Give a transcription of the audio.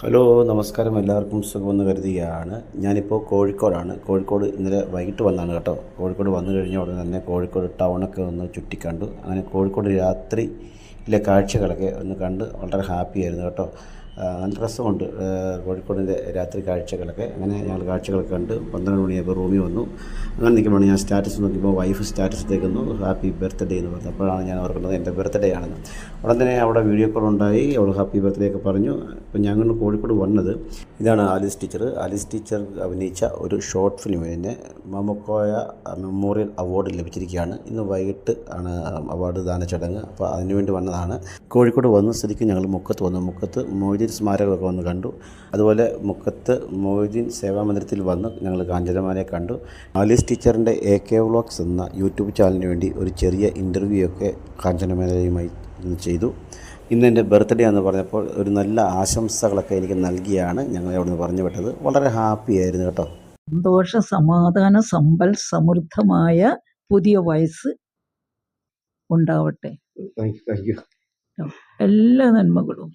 Hello നമസ്കാരം. എല്ലാവർക്കും സുഖമെന്ന് കരുതുകയാണ്. ഞാനിപ്പോൾ കോഴിക്കോടാണ്. കോഴിക്കോട് ഇന്നലെ വൈകിട്ട് വന്നാണ് കേട്ടോ. കോഴിക്കോട് വന്നു കഴിഞ്ഞ ഉടനെ തന്നെ കോഴിക്കോട് ടൗണൊക്കെ ഒന്ന് ചുറ്റിക്കണ്ടു. അങ്ങനെ കോഴിക്കോട് രാത്രിയിലെ കാഴ്ചകളൊക്കെ ഒന്ന് കണ്ട് വളരെ ഹാപ്പിയായിരുന്നു കേട്ടോ. നല്ല രസമുണ്ട് കോഴിക്കോടിന്റെ രാത്രി കാഴ്ചകളൊക്കെ. അങ്ങനെ ഞങ്ങൾ കാഴ്ചകളൊക്കെ കണ്ട് പന്ത്രണ്ട് മണിയായപ്പോൾ റൂമിൽ വന്നു. അങ്ങനെ നിൽക്കുമ്പോഴാണ് ഞാൻ സ്റ്റാറ്റസ് നോക്കിയപ്പോൾ വൈഫ് സ്റ്റാറ്റസ് തേക്കുന്നു ഹാപ്പി ബർത്ത്ഡേ എന്ന് പറഞ്ഞു. അപ്പോഴാണ് ഞാൻ ഓർക്കുന്നത് എന്റെ ബർത്ത്ഡേ ആണെന്ന് ഉടൻ തന്നെ അവിടെ വീഡിയോ കോൾ ഉണ്ടായി അവൾ ഹാപ്പി ബർത്ത്ഡേ ഒക്കെ പറഞ്ഞു. അപ്പോൾ ഞങ്ങൾ കോഴിക്കോട് വന്നത് ഇതാണ് ആലിസ് ടീച്ചർ ആലിസ് ടീച്ചർ അഭിനയിച്ച ഒരു ഷോർട്ട് ഫിലിമിന് മമക്കോയ മെമ്മോറിയൽ അവാർഡ് ലഭിച്ചിരിക്കുകയാണ്. ഇന്ന് വൈകിട്ട് ആണ് അവാർഡ് ദാന ചടങ്ങ്. അപ്പോൾ അതിനുവേണ്ടി വന്നതാണ്. കോഴിക്കോട് വന്ന സ്ഥിതിക്ക് ഞങ്ങൾ മുക്കത്ത് വന്നു. മുക്കത്ത് മൊയ്തീൻ സ്മാരകമൊക്കെ വന്ന് കണ്ടു. അതുപോലെ മുക്കത്ത് മൊയ്തീൻ സേവാ മന്ദിരത്തിൽ വന്ന് ഞങ്ങൾ കാഞ്ചനമാരെ കണ്ടു. ആലീസ് ടീച്ചറിന്റെ എ കെ വ്ളോഗ്സ് എന്ന യൂട്യൂബ് ചാനലിന് വേണ്ടി ഒരു ചെറിയ ഇന്റർവ്യൂ ഒക്കെ കാഞ്ചനമാലയുമായി ചെയ്തു. ഇന്ന് എന്റെ ബർത്ത്ഡേ എന്ന് പറഞ്ഞപ്പോൾ ഒരു നല്ല ആശംസകളൊക്കെ എനിക്ക് നൽകിയാണ് ഞങ്ങളെ അവിടുന്ന് പറഞ്ഞു വിട്ടത്. വളരെ ഹാപ്പി ആയിരുന്നു കേട്ടോ. സന്തോഷ സമാധാന സമ്പൽ സമൃദ്ധമായ പുതിയ വയസ്സ് ഉണ്ടാവട്ടെ. എല്ലാ നന്മകളും.